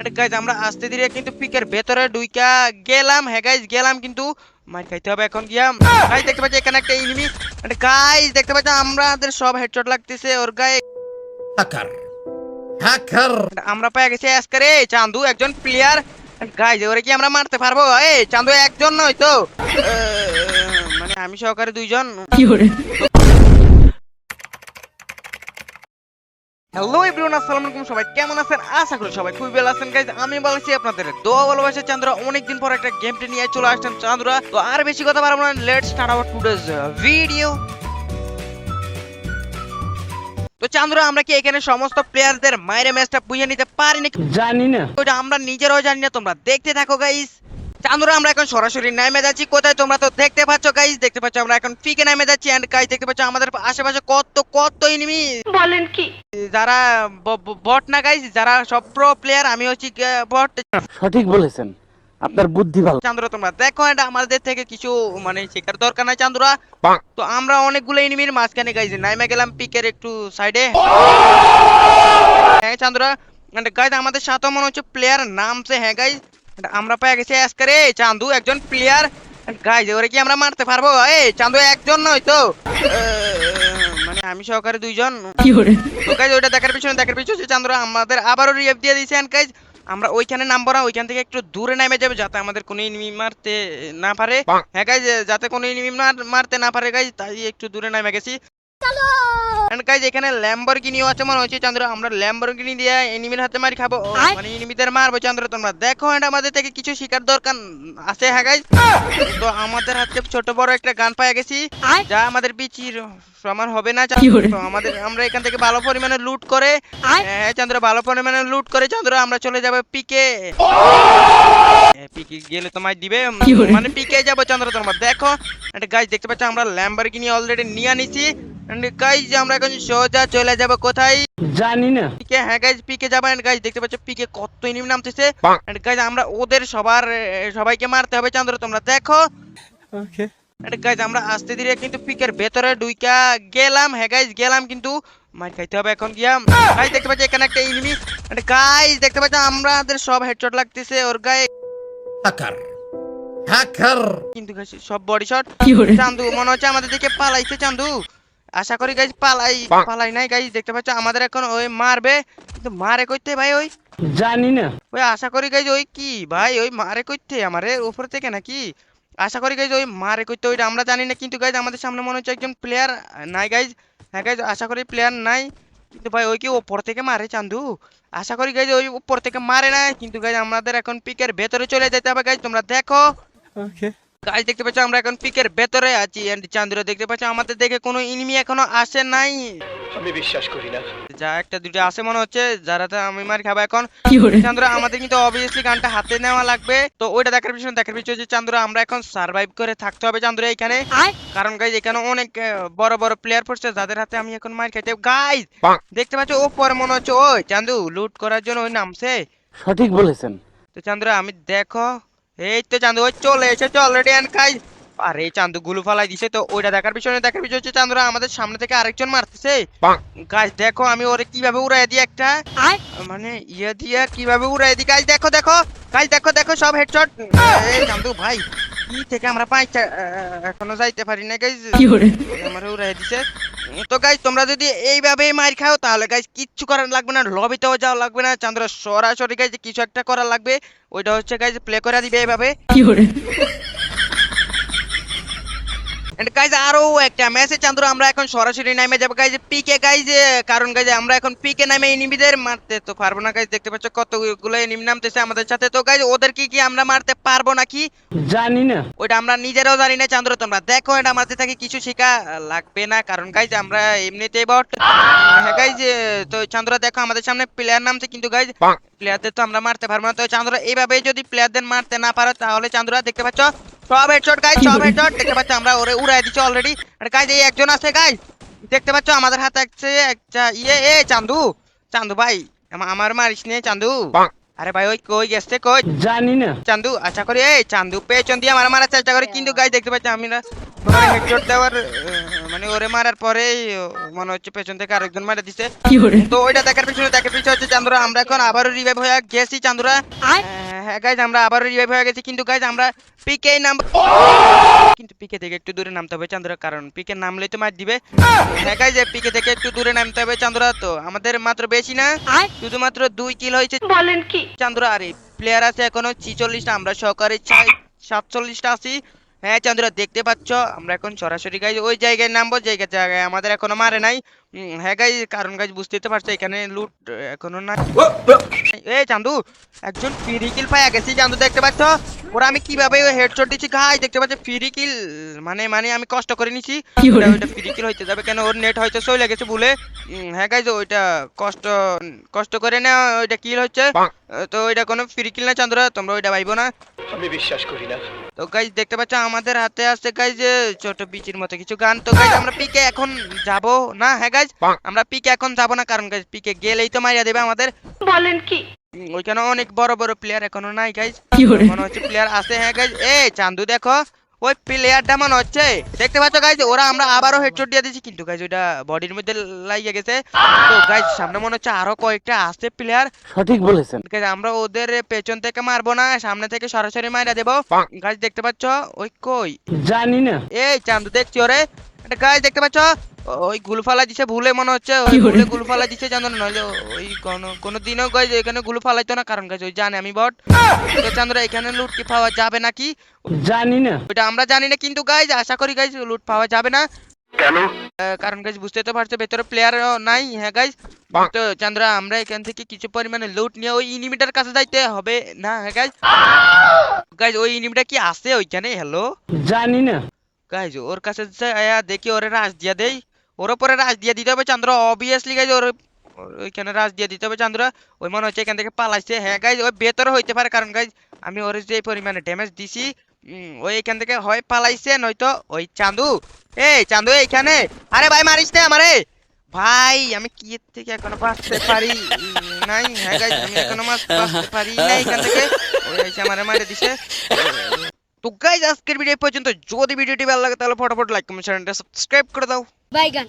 এটা গাইজ আমরা আস্তে ধীরে কিন্তু পিকের ভেতরে ঢুইকা গেলাম। হ্যাঁ গাইজ গেলাম কিন্তু মার খাইতে হবে এখন গিয়া। গাইজ দেখতে পাচ্ছি এখানে একটা এনিমি গাইজ দেখতে পাচ্ছি আমাদের সব হেডশট লাগতেছে ওর গায়ে। হ্যাকার হ্যাকার আমরা পেয়ে গেছি আজকে রে চান্দু একজন প্লেয়ার গাইজ ওরে কি আমরা মারতে পারব? এই চান্দু একজন নয় তো। মানে আমি সহকারে দুইজন। হ্যালো এভরিওয়ান আসসালামু আলাইকুম সবাই কেমন আছেন? আশা করি সবাই খুবই ভালো আছেন। গাইজ আমি বলছি আপনাদের দোয়া ভালোবাসা চান্দ্রা অনেকদিন পর একটা গেমটি নিয়ে চলে আসছেন চান্দ্রা তো আর বেশি কথা পারব না let's start our today's video তো চান্দ্রা আমরা কি এখানে সমস্ত প্লেয়ারদের মাইরে ম্যাচটা বুঝে নিতে পারি নাকি? জানি না। ওটা আমরা নিজেরাও জানি না তোমরা দেখতে থাকো গাইস চান্দুরা আমরা এখন সরাসরি নামে যাচ্ছি। কোথায় তোমরা তো দেখতে পাচ্ছ গাইস দেখতে পাচ্ছ আমরা এখন ফিকে নামে যাচ্ছি। এন্ড গাইস দেখতে পাচ্ছ আমাদের আশেপাশে কত কত এনিমি বলেন কি? যারা বট না গাইস যারা সব প্রো প্লেয়ার আমি হচ্ছি বট সঠিক বলেছেন। আপনার বুদ্ধি ভালো। চান্দুরা তোমরা দেখো এটা আমাদের থেকে কিছু মানে শেখার দরকার নাই চান্দুরা। তো আমরা অনেকগুলো এনিমির মাঝখানে গাইছি নাইমে গেলাম পিকের একটু সাইডে হ্যাঁ চান্দুরা। গাইজ আমাদের সাথে মনে হচ্ছে প্লেয়ার নামছে হ্যাঁ গাইজ আমরা পেয়ে গেছি আজকে রে চান্দু একজন প্লেয়ার গাইজ ওরে কি আমরা মারতে পারব? এই চান্দু একজন নয় তো। মানে আমি সহকারে দুইজন। তো গাইজ ওইটা দেখার পিছনে দেখার পিছনে চান্দুরা আমাদের আবারও রিএফ দিয়ে দিয়েছে। এন্ড গাইজ আমরা ওইখানে নামবো না ওইখান থেকে একটু দূরে নেমে যাবে যাতে আমাদের কোনো এনিমি মারতে না পারে। হ্যাঁ গাইজ যাতে কোনো এনিমি মারতে না পারে গাইজ তাই একটু দূরে নেমে গেছি। এন্ড গাইজ এখানে ল্যাম্বরগিনিও আছে মনে হচ্ছে চন্দ্র। আমরা ল্যাম্বরগিনি দিয়ে এনিমির হাতে মারি খাব। মানে এনিমিদের মারবো চন্দ্র। তোমরা দেখো এটা আমাদের থেকে কিছু শিকার দরকার আছে হ্যাঁ গাইজ তো আমাদের হাতে ছোট বড় একটা গান পেয়ে গেছি যা আমাদের পিচির সমান হবে না তো আমাদের আমরা এখান থেকে ভালো পরিমাণে লুট করে হ্যাঁ চন্দ্র ভালো পরিমাণে লুট করে চন্দ্র আমরা চলে যাব পিকে পিকে গেলে তোমায় দিবে। মানে পিকে যাব চন্দ্র তোমরা দেখো। একটা গাইজ দেখতে পাচ্ছ আমরা ল্যাম্বরগিনি অলরেডি নিয়ে নিছি। গাইজ আমরা এখন সোজা চলে যাব কোথায়? জানি না। পিকে হ্যাঁ গাইজ পিকে যাব এন্ড গাইজ দেখতে পাচ্ছ পিকে কত নামতেছে। এন্ড গাইজ আমরা ওদের সবার সবাইকে মারতে হবে চন্দ্র তোমরা দেখো। এন্ড গাইজ আমরা আস্তে ধীরে কিন্তু পিকের ভেতরে গেলাম। হ্যাঁ গাইজ গেলাম কিন্তু মার খাইতে হবে এখন গিয়া। গাইজ দেখতে পাচ্ছ এখানে একটা এন্ড গাইজ দেখতে পাচ্ছ আমাদের সব হেডশট লাগতেছে ওর গায়ে। কিন্তু সব বডি শট চান্দু মনে হচ্ছে আমাদের দিকে পালাইছে চান্দু। আশা করি গাইজ পালাই পালাই নাই গাইজ দেখতে পাচ্ছ আমাদের এখন ওই মারবে কিন্তু মারে কইতে ভাই ওই? জানি না। ওই আশা করি গাইজ ওই কি ভাই ওই মারে কইতে আমারে উপর থেকে নাকি? আশা করি গাইজ ওই মারে কইতে ওইটা আমরা জানি না কিন্তু গাইজ আমাদের সামনে মনে হচ্ছে একজন প্লেয়ার নাই গাইজ হ্যাঁ গাইজ আশা করি প্লেয়ার নাই কিন্তু ভাই ওই কি ওপর থেকে মারে চান্দু? আশা করি গাইজ ওই উপর থেকে মারে না কিন্তু গাইজ আমাদের এখন পিকের ভেতরে চলে যেতে হবে গাইজ তোমরা দেখো। গাইজ দেখতে পাচ্ছ আমরা এখন পিকের ভেতরে আছি। এন্ড চান্দুরা দেখতে পাচ্ছ আমাদের দেখে কোনো এনিমি এখনও আসে নাই। আমি বিশ্বাস করি না। যা একটা দুটো আসে মনে হচ্ছে যারাতে আমি মার খাব এখন। চান্দুরা আমাদের কিন্তু অবভিয়াসলি গানটা হাতে নেওয়া লাগবে। তো ওইটা দেখার পিছনে দেখার পিছনে যে চান্দুরা আমরা এখন সার্ভাইভ করে থাকতে হবে চান্দুরা এখানে। কারণ গাইজ এখানে অনেক বড় বড় প্লেয়ার পড়ছে যাদের হাতে আমি এখন মার খাইতে। গাইজ দেখতে পাচ্ছ ও পরে মনে হচ্ছে ওই চান্দু লুট করার জন্য ওই নামছে। সঠিক বলেছেন। তো চান্দুরা আমি দেখো এই তো চান্দু ওই চলে এসেছে অলরেডি এন্ড গাইজ আরে চান্দু গুলু ফালাই দিছে তো ওইটা দেখার পিছনে দেখার পিছনে হচ্ছে চান্দুরা আমাদের সামনে থেকে আরেকজন মারতেছে। গাইজ দেখো আমি ওরে কীভাবে উড়াই দিই একটা। মানে ইয়ে দিয়ে কীভাবে উড়াই দিই। গাইজ দেখো দেখো গাইজ দেখো দেখো সব হেডশট এই চান্দু ভাই কি থেকে আমরা পাঁচটা এখনও যাইতে পারি না গাইজ আমার উড়াই দিছে। তো গাইজ তোমরা যদি এইভাবে মার খাও, তাহলে গাইজ কিচ্ছু করার লাগবে না লবিতেও যাওয়া লাগবে না চান্দ্র সরাসরি গাইজ কিছু একটা করা লাগবে, ওইটা হচ্ছে গাইজ প্লে করে দিবে এইভাবে। এন্ড গাইজ আরও একটা মেসেজ চান্দ্র আমরা এখন সরাসরি নামে যাব। গাইজ পিকে গাইজ কারণ গাইজ আমরা এখন পিকে নামে এনিমিদের মারতে তো পারব না। গাইজ দেখতে পাচ্ছ কতগুলো এনিমি নামতেছে আমাদের সাথে। তো গাইজ ওদের কি কি আমরা মারতে পারব নাকি? জানি না। ওইটা আমরা নিজেরাও জানি না চান্দ্র তোমরা দেখো এটা আমাদের থেকে কিছু শেখা লাগবে না। কারণ গাইজ আমরা এমনিতেই বট হ্যাঁ গাইজ তো চান্দ্র দেখো আমাদের সামনে প্লেয়ার নামছে কিন্তু গাইজ প্লেয়ারদের তো আমরা মারতে পারব না। তো চান্দ্র এইভাবে যদি প্লেয়ারদের মারতে না পারো তাহলে চান্দ্রা দেখতে পাচ্ছ সব হেডশট গাইজ সব হেডশট দেখতে পাচ্ছ আমরা ওরে উড়াই দিচ্ছি অলরেডি গাইজ এই একজন আছে গাইজ দেখতে পাচ্ছ আমাদের হাতে আছে একটা ইয়ে। এ চান্দু। চান্দু ভাই আমার মারিস নে চান্দু। আরে ভাই ওই কই গেছে কই? জানি না। চান্দু আশা করি এই চান্দু পেছন দিয়ে আমার মারার চেষ্টা করি। কিন্তু গাই দেখতে পাচ্ছি আমি না। হেডশট দেওয়ার মানে ওরে মারার পরেই ও, মনে হচ্ছে পেছন থেকে আরেকজন মারা দিছে। তো ওইটা দেখার পিছনে দেখার পিছনে হচ্ছে চান্দুরা। আমরা এখন আবারও রিভাইভ হয়ে গেছি চান্দুরা। হ্যাঁ গাইজ আমরা আবারও রিভাইভ হয়ে গেছি। কিন্তু গাইজ আমরা পিকে নাম কিন্তু পিকে থেকে একটু দূরে নামতে হবে চান্দুরা কারণ পিকে নামলেই তো মার দিবে। হ্যাঁ গাইজ পিকে থেকে একটু দূরে নামতে হবে চান্দুরা। তো আমাদের মাত্র বেশি না শুধুমাত্র দুই কিল হয়েছে। বলেন কি? চান্দুরা আরে প্লেয়ার আছে এখনও ছিচল্লিশটা আমরা সহকারে চাই সাতচল্লিশটা আছি। হ্যাঁ চান্দুরা দেখতে পাচ্ছ আমরা এখন সরাসরি গাইজ ওই জায়গায় নামবো জায়গা জায়গায় আমাদের এখনও মারে নাই। হ্যাঁ গাইজ কারণ গাইজ বুঝতেই তো পারছ এখানে লুট এখনও না এ চান্দু একজন ফ্রি কিল পাই গেছি চান্দু দেখতে পাচ্ছ? ওরা আমি কীভাবে হেডশট দিচ্ছি গাই দেখতে পাচ্ছ? ফ্রি কিল মানে মানে আমি কষ্ট করে নিছি। ওটা ফ্রি কিল হইতে যাবে কেন? ওর নেট হয়তো চলে গেছে ভুলে। হ্যাঁ গাইজ ওইটা কষ্ট কষ্ট করে না ওইটা কিল হচ্ছে। তো ওইটা কোনো ফ্রি কিল না চান্দুরা তোমরা ওইটা ভাইবো না। আমি বিশ্বাস করি না। তো গাইজ দেখতে পাচ্ছ আমাদের হাতে আছে গাইজ ছোট বিচির মতো কিছু গান। তো গাইজ আমরা পিকে এখন যাব। না হ্যাঁ গাইজ আমরা পিকে এখন যাব না কারণ গাইজ পিকে গেলেই তো মারিয়া দেবে আমাদের। বলেন কি? ওইখানে অনেক বড় বড় প্লেয়ার এখনও নাই গাইজ মনে হচ্ছে প্লেয়ার আছে হ্যাঁ গাইজ এ চান্দু দেখো ওই প্লেয়ারটা মনে হচ্ছে। দেখতে পাচ্ছ গাইজ ওরা আমরা আবারও হেডশট দিয়ে দিয়েছি কিন্তু গাইজ ওইটা বডির মধ্যে লাগিয়ে গেছে। তো গাইজ সামনে মনে হচ্ছে আরও কয়েকটা আছে প্লেয়ার সঠিক বলেছেন। গাইজ আমরা ওদের পেছন থেকে মারবো না সামনে থেকে সরাসরি মাইরা দেবো। গাইজ দেখতে পাচ্ছ ওই কই? জানি না। এই চান্দু দেখছি ওরে। গাছ দেখতে পাচ্ছ? ওই গুলফালা দিছে ভুলে মনে হচ্ছে ওই ভুলে গুলফালা দিছে চান্দু নইলে ওই কোন কোন দিনও গাছ এখানে গুলো ফালাইতো না কারণ গাছ ওই জানে আমি বট। তো চান্দুরা এখানে লুট কি পাওয়া যাবে নাকি? জানি না। ওইটা আমরা জানি না কিন্তু গাইজ আশা করি গাইজ লুট পাওয়া যাবে না। কেন? কারণ গাইজ বুঝতে তো পারছ ভেতরে প্লেয়ার নাই হ্যাঁ গাইজ তো চান্দরা আমরা এখান থেকে কিছু পরিমাণে লুট নিয়ে ওই ইনিমিটার কাছে যাইতে হবে না হ্যাঁ গাইজ গাইজ ওই ইনিমিটা কি আছে ওইখানে? হ্যালো জানি না। গাইজ ওর কাছে দেখি, ওরে রাজ দিয়া দেই। ওর উপরে রাজ দিয়া দিতে হবে চন্দ্র অবভিয়াসলি গাইজ ওর ওইখানে রাজ দিয়ে দিতে হবে চন্দ্র। ওই মনে হচ্ছে এখান থেকে পালাইছে। হ্যাঁ গাইজ ওই ভেতরে হইতে পারে, কারণ গাইজ আমি ওর যে পরিমাণে ড্যামেজ দিছি ওই এখান থেকে হয় পালাইছে, নয়তো ওই চান্দু। এই, চান্দু, এইখানে। আরে ভাই, মারিস না আমারে। ভাই, আমি কি থেকে এখনও বাঁচতে পারি? নাই হ্যাঁ গাইজ আমি এখনও বাঁচতে পারি না এখান থেকে। ওই আমারে মারে দিছে। তো গাইজ আজকের ভিডিও এই পর্যন্ত যদি ভিডিওটি ভালো লাগে তাহলে ফটাফট লাইক কমেন্ট চ্যানেলটা সাবস্ক্রাইব করে দাও বাইগান